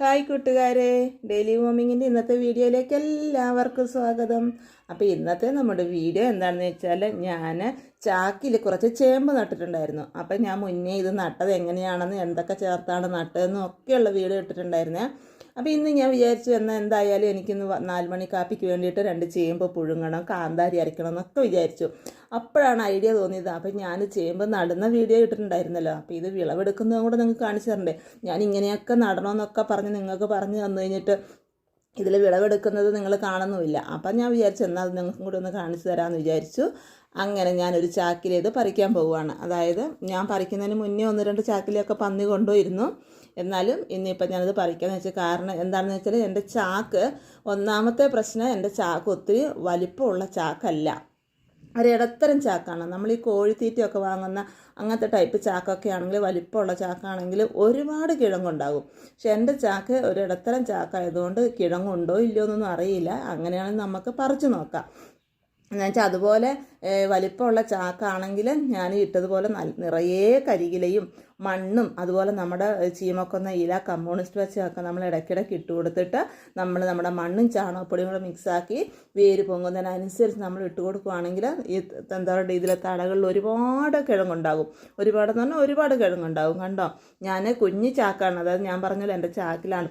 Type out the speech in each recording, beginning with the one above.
Hi കൂട്ടുകാരെ daily വോമിങ്ങിന്റെ ഇന്നത്തെ വീഡിയോയിലേക്ക് എല്ലാവർക്കും സ്വാഗതം. അപ്പോൾ ഇന്നത്തെ നമ്മുടെ വീഡിയോ എന്താണെന്ന് വെച്ചാൽ ഞാൻ ചാക്കിൽ കുറച്ച് ചേമ്പ് നട്ടിട്ടുണ്ടായിരുന്നു. അപ്പോൾ ഞാൻ മുന്നേ ഇത് നട്ടത് എങ്ങനെയാണെന്ന് എന്തൊക്കെ ചേർത്താണ് നട്ടതെന്നും ഒക്കെയുള്ള വീഡിയോ ഇട്ടിട്ടുണ്ടായിരുന്നേ. അപ്പോൾ ഇന്ന് ഞാൻ വിചാരിച്ചു എന്നാൽ എന്തായാലും എനിക്കിന്ന് വ- നാല് മണി കാപ്പിക്ക് വേണ്ടിയിട്ട് രണ്ട് ചേമ്പ് പുഴുങ്ങണം കാന്താരി അരയ്ക്കണം എന്നൊക്കെ വിചാരിച്ചു. അപ്പോഴാണ് ഐഡിയ തോന്നിയത്. അപ്പം ഞാൻ ചേമ്പ് നടുന്ന വീഡിയോ ഇട്ടിട്ടുണ്ടായിരുന്നല്ലോ. അപ്പോൾ ഇത് വിളവെടുക്കുന്നതും കൂടെ നിങ്ങൾക്ക് കാണിച്ചു തരണ്ടേ? ഞാൻ ഇങ്ങനെയൊക്കെ നടണമെന്നൊക്കെ പറഞ്ഞ് നിങ്ങൾക്ക് പറഞ്ഞു തന്നു കഴിഞ്ഞിട്ട് ഇതിൽ വിളവെടുക്കുന്നത് നിങ്ങൾ കാണുന്നുമില്ല. അപ്പം ഞാൻ വിചാരിച്ചു എന്നാൽ നിങ്ങൾക്കും കൂടി ഒന്ന് കാണിച്ചു തരാമെന്ന് വിചാരിച്ചു. അങ്ങനെ ഞാനൊരു ചാക്കിലേത് പറിക്കാൻ പോവുകയാണ്. അതായത് ഞാൻ പറിക്കുന്നതിന് മുന്നേ ഒന്ന് രണ്ട് ചാക്കിലൊക്കെ പന്നി കൊണ്ടുപോയിരുന്നു. എന്നാലും ഇന്നിപ്പം ഞാനത് പറിക്കാന്ന് വെച്ചാൽ കാരണം എന്താണെന്ന് വെച്ചാൽ എന്റെ ചാക്ക് ഒന്നാമത്തെ പ്രശ്നം എന്റെ ചാക്ക് ഒത്തിരി വലിപ്പമുള്ള ചാക്കല്ല. ഒരു ഇടത്തരം ചാക്കാണ്. നമ്മൾ ഈ കോഴിത്തീറ്റയൊക്കെ വാങ്ങുന്ന അങ്ങനത്തെ ടൈപ്പ് ചാക്കൊക്കെ ആണെങ്കിൽ വലിപ്പമുള്ള ചാക്കാണെങ്കിൽ ഒരുപാട് കിഴങ്ങുണ്ടാകും. പക്ഷെ എന്റെ ചാക്ക് ഒരു ഇടത്തരം ചാക്കായതുകൊണ്ട് കിഴങ്ങുണ്ടോ ഇല്ലയോ എന്നൊന്നും അറിയില്ല. അങ്ങനെയാണെങ്കിൽ നമുക്ക് പറിച്ചു നോക്കാം. എന്നുവെച്ചാൽ അതുപോലെ വലിപ്പമുള്ള ചാക്കാണെങ്കിൽ ഞാൻ ഇട്ടതുപോലെ നിറയെ കരികിലയും മണ്ണും അതുപോലെ നമ്മുടെ ചീമക്കുന്ന ഇല കമ്മ്യൂണിസ്റ്റ് വെച്ചൊക്കെ നമ്മൾ ഇടയ്ക്കിടയ്ക്ക് ഇട്ട് കൊടുത്തിട്ട് നമ്മൾ നമ്മുടെ മണ്ണും ചാണകപ്പൊടിയും കൂടെ മിക്സാക്കി വേര് പൊങ്ങുന്നതിനനുസരിച്ച് നമ്മൾ ഇട്ട് കൊടുക്കുകയാണെങ്കിൽ ഈ എന്താ പറയുക ഇതിലെ തടകളിൽ ഒരുപാട് കിഴങ്ങുണ്ടാകും. ഒരുപാട് എന്ന് പറഞ്ഞാൽ ഒരുപാട് കിഴങ്ങുണ്ടാകും കണ്ടോ? ഞാൻ കുഞ്ഞു ചാക്കാണ് അതായത് ഞാൻ പറഞ്ഞല്ലോ എന്റെ ചാക്കിലാണ്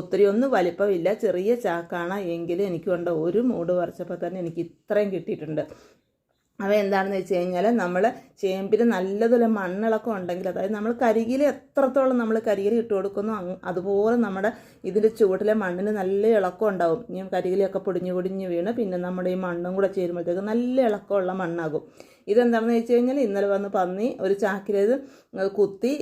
ഒത്തിരി ഒന്നും വലിപ്പമില്ല ചെറിയ ചാക്കാണ് എങ്കിലും എനിക്ക് കൊണ്ട് ഒരു മൂട് പറിച്ചപ്പോൾ തന്നെ എനിക്ക് ഇത്രയും കിട്ടിയിട്ടുണ്ട്. അവ എന്താണെന്ന് വെച്ച് കഴിഞ്ഞാൽ നമ്മൾ ചേമ്പിന് നല്ലതുപോലെ മണ്ണിളക്കം ഉണ്ടെങ്കിൽ അതായത് നമ്മൾ കരികിൽ എത്രത്തോളം നമ്മൾ കരികിൽ ഇട്ട് കൊടുക്കുന്നു അതുപോലെ നമ്മുടെ ഇതിന്റെ ചുവട്ടിലെ മണ്ണിന് നല്ല ഇളക്കം ഉണ്ടാവും. ഈ കരികിലൊക്കെ പൊടിഞ്ഞു പൊടിഞ്ഞ് വീണ് പിന്നെ നമ്മുടെ ഈ മണ്ണും കൂടെ ചേരുമ്പോഴത്തേക്ക് നല്ല ഇളക്കമുള്ള മണ്ണാകും. ഇതെന്താണെന്ന് വെച്ച് കഴിഞ്ഞാൽ ഇന്നലെ വന്ന് പന്നി ഒരു ചാക്കിലേത് കുത്തി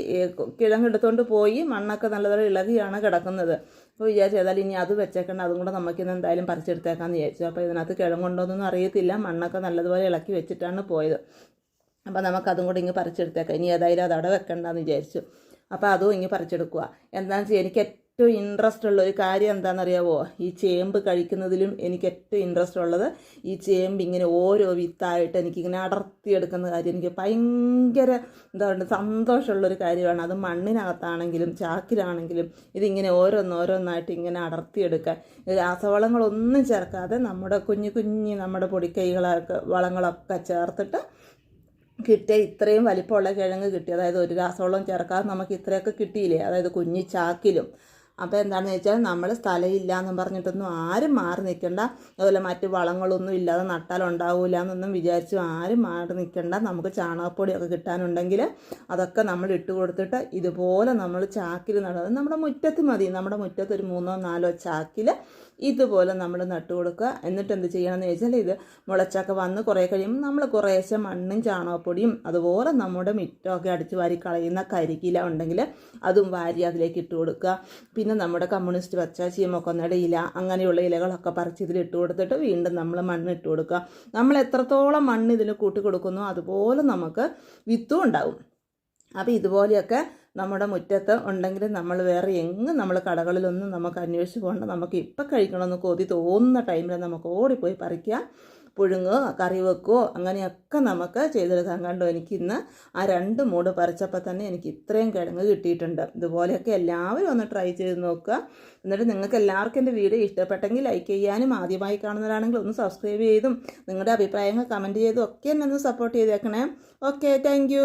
കിഴങ്ങെടുത്തോണ്ട് പോയി മണ്ണൊക്കെ നല്ലപോലെ ഇളകിയാണ് കിടക്കുന്നത്. അപ്പോൾ വിചാരിച്ചു ഏതായാലും ഇനി അത് വെച്ചേക്കണ്ട അതും കൂടെ നമുക്കിന്ന് എന്തായാലും പറിച്ചെടുത്തേക്കാന്ന് വിചാരിച്ചു. അപ്പോൾ ഇതിനകത്ത് കിഴങ്ങുണ്ടോയെന്നൊന്നും അറിയത്തില്ല മണ്ണൊക്കെ നല്ലതുപോലെ ഇളക്കി വെച്ചിട്ടാണ് പോയത്. അപ്പോൾ നമുക്കതും കൂടി ഇങ്ങ് പറിച്ചെടുത്തേക്കാം. ഇനി ഏതായാലും അത് അവിടെ വെക്കണ്ടെന്ന് വിചാരിച്ചു. അപ്പോൾ അതും ഇങ്ങ് പറിച്ചെടുക്കുക എന്താണെന്ന് വെച്ചാൽ എനിക്ക് ഏറ്റവും ഇൻട്രസ്റ്റ് ഉള്ള ഒരു കാര്യം എന്താണെന്നറിയാവോ? ഈ ചേമ്പ് കഴിക്കുന്നതിലും എനിക്ക് ഏറ്റവും ഇൻട്രസ്റ്റ് ഉള്ളത് ഈ ചേമ്പ് ഇങ്ങനെ ഓരോ വിത്തായിട്ട് എനിക്കിങ്ങനെ അടർത്തിയെടുക്കുന്ന കാര്യം. എനിക്ക് ഭയങ്കര എന്താ പറയുക സന്തോഷമുള്ളൊരു കാര്യമാണ്. അത് മണ്ണിനകത്താണെങ്കിലും ചാക്കിലാണെങ്കിലും ഇതിങ്ങനെ ഓരോന്നോരോന്നായിട്ട് ഇങ്ങനെ അടർത്തിയെടുക്കാൻ. രാസവളങ്ങളൊന്നും ചേർക്കാതെ നമ്മുടെ കുഞ്ഞു കുഞ്ഞു നമ്മുടെ പൊടിക്കൈകളൊക്കെ വളങ്ങളൊക്കെ ചേർത്തിട്ട് കിട്ടിയ ഇത്രയും വലിപ്പമുള്ള കിഴങ്ങ് കിട്ടി. അതായത് ഒരു രാസവളം ചേർക്കാതെ നമുക്ക് ഇത്രയൊക്കെ കിട്ടിയില്ലേ? അതായത് കുഞ്ഞി ചാക്കിലും അപ്പോൾ എന്താണെന്ന് വെച്ചാൽ നമ്മൾ സ്ഥലമില്ല എന്നും പറഞ്ഞിട്ടൊന്നും ആരും മാറി നിൽക്കണ്ട അതുപോലെ മറ്റ് വളങ്ങളൊന്നും ഇല്ലാതെ നട്ടാൽ ഉണ്ടാവില്ല എന്നൊന്നും വിചാരിച്ചു ആരും മാറി നിൽക്കണ്ട നമുക്ക് ചാണകപ്പൊടിയൊക്കെ കിട്ടാനുണ്ടെങ്കിൽ അതൊക്കെ നമ്മൾ ഇട്ട് കൊടുത്തിട്ട് ഇതുപോലെ നമ്മൾ ചാക്കിൽ നടത് നമ്മുടെ മുറ്റത്ത് മതി. നമ്മുടെ മുറ്റത്ത് ഒരു മൂന്നോ നാലോ ചാക്കിൽ ഇതുപോലെ നമ്മൾ നട്ടു കൊടുക്കുക. എന്നിട്ട് എന്ത് ചെയ്യണമെന്ന് ചോദിച്ചാൽ ഇത് മുളച്ചൊക്കെ വന്ന് കുറേ കഴിയുമ്പോൾ നമ്മൾ കുറേശ്ശെ മണ്ണും ചാണകപ്പൊടിയും അതുപോലെ നമ്മുടെ മുറ്റമൊക്കെ അടിച്ച് വാരി കളയുന്ന കരിക്കില ഉണ്ടെങ്കിൽ അതും വാരി അതിലേക്ക് ഇട്ട് കൊടുക്കുക. പിന്നെ നമ്മുടെ കമ്മ്യൂണിസ്റ്റ് പച്ച ചീമക്കൊന്നയുടെ ഇല അങ്ങനെയുള്ള ഇലകളൊക്കെ പറിച്ച് ഇതിൽ ഇട്ട് കൊടുത്തിട്ട് വീണ്ടും നമ്മൾ മണ്ണ് ഇട്ട് കൊടുക്കുക. നമ്മൾ എത്രത്തോളം മണ്ണ് ഇതിൽ കൂട്ടി കൊടുക്കുന്നു അതുപോലെ നമുക്ക് വിത്തും ഉണ്ടാവും. അപ്പോൾ ഇതുപോലെയൊക്കെ നമ്മുടെ മുറ്റത്ത് ഉണ്ടെങ്കിൽ നമ്മൾ വേറെ എങ്ങും നമ്മൾ കടകളിലൊന്നും നമുക്ക് അന്വേഷിച്ച് പോകണ്ട. നമുക്ക് ഇപ്പം കഴിക്കണമെന്ന് കൊതി തോന്നുന്ന ടൈമിൽ നമുക്ക് ഓടിപ്പോയി പറിക്കാം പുഴുങ്ങുകയോ കറി വെക്കുകയോ അങ്ങനെയൊക്കെ നമുക്ക് ചെയ്തെടുക്കാൻ കണ്ടു? എനിക്കിന്ന് ആ രണ്ട് മൂട് പറിച്ചപ്പോൾ തന്നെ എനിക്ക് ഇത്രയും കിഴങ്ങ് കിട്ടിയിട്ടുണ്ട്. ഇതുപോലെയൊക്കെ എല്ലാവരും ഒന്ന് ട്രൈ ചെയ്ത് നോക്കുക. എന്നിട്ട് നിങ്ങൾക്ക് എല്ലാവർക്കും എന്റെ വീഡിയോ ഇഷ്ടപ്പെട്ടെങ്കിൽ ലൈക്ക് ചെയ്യാനും ആദ്യമായി കാണുന്നവരാണെങ്കിൽ ഒന്ന് സബ്സ്ക്രൈബ് ചെയ്തും നിങ്ങളുടെ അഭിപ്രായങ്ങൾ കമന്റ് ചെയ്തും ഒക്കെ എന്നെ ഒന്ന് സപ്പോർട്ട് ചെയ്തേക്കണേ. Okay thank